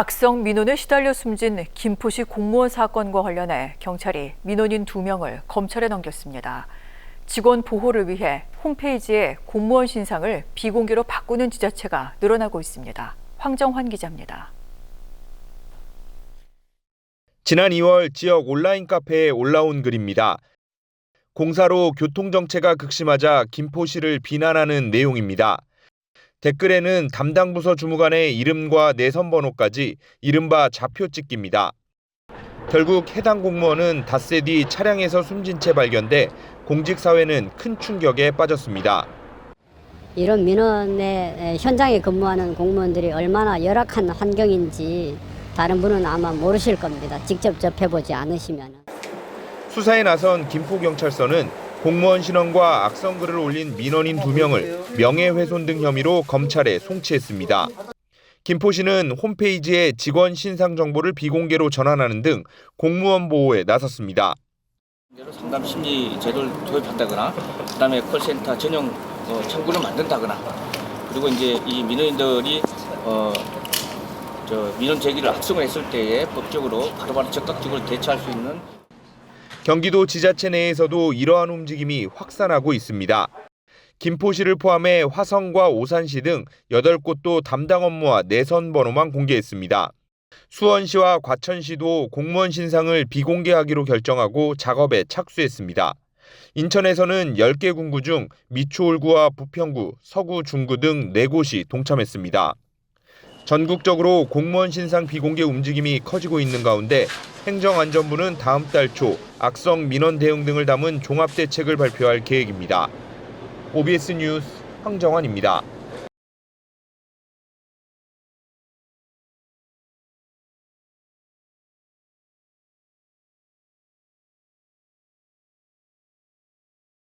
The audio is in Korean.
악성 민원에 시달려 숨진 김포시 공무원 사건과 관련해 경찰이 민원인 두명을 검찰에 넘겼습니다. 직원 보호를 위해 홈페이지에 공무원 신상을 비공개로 바꾸는 지자체가 늘어나고 있습니다. 황정환 기자입니다. 지난 2월 지역 온라인 카페에 올라온 글입니다. 공사로 교통 정체가 극심하자 김포시를 비난하는 내용입니다. 댓글에는 담당 부서 주무관의 이름과 내선 번호까지 이른바 좌표 찍기입니다. 결국 해당 공무원은 닷새 뒤 차량에서 숨진 채 발견돼 공직사회는 큰 충격에 빠졌습니다. 이런 민원의 현장에 근무하는 공무원들이 얼마나 열악한 환경인지 다른 분은 아마 모르실 겁니다. 직접 접해보지 않으시면. 수사에 나선 김포경찰서는 공무원 신원과 악성글을 올린 민원인 두명을 명예훼손 등 혐의로 검찰에 송치했습니다. 김포시는 홈페이지에 직원 신상 정보를 비공개로 전환하는 등 공무원 보호에 나섰습니다. 상담 심리 제도를 도입한다거나 그다음에 콜센터 전용 어, 창구를 만든다거나 그리고 이제 이 민원인들이 어, 저 민원 제기를 악성을 했을 때에 법적으로 바로바로 적극적으로 대처할 수 있는 경기도 지자체 내에서도 이러한 움직임이 확산하고 있습니다. 김포시를 포함해 화성과 오산시 등 8곳도 담당 업무와 내선 번호만 공개했습니다. 수원시와 과천시도 공무원 신상을 비공개하기로 결정하고 작업에 착수했습니다. 인천에서는 10개 군구 중 미추홀구와 부평구, 서구, 중구 등 4곳이 동참했습니다. 전국적으로 공무원 신상 비공개 움직임이 커지고 있는 가운데 행정안전부는 다음 달 초 악성 민원 대응 등을 담은 종합 대책을 발표할 계획입니다. OBS 뉴스 황정환입니다.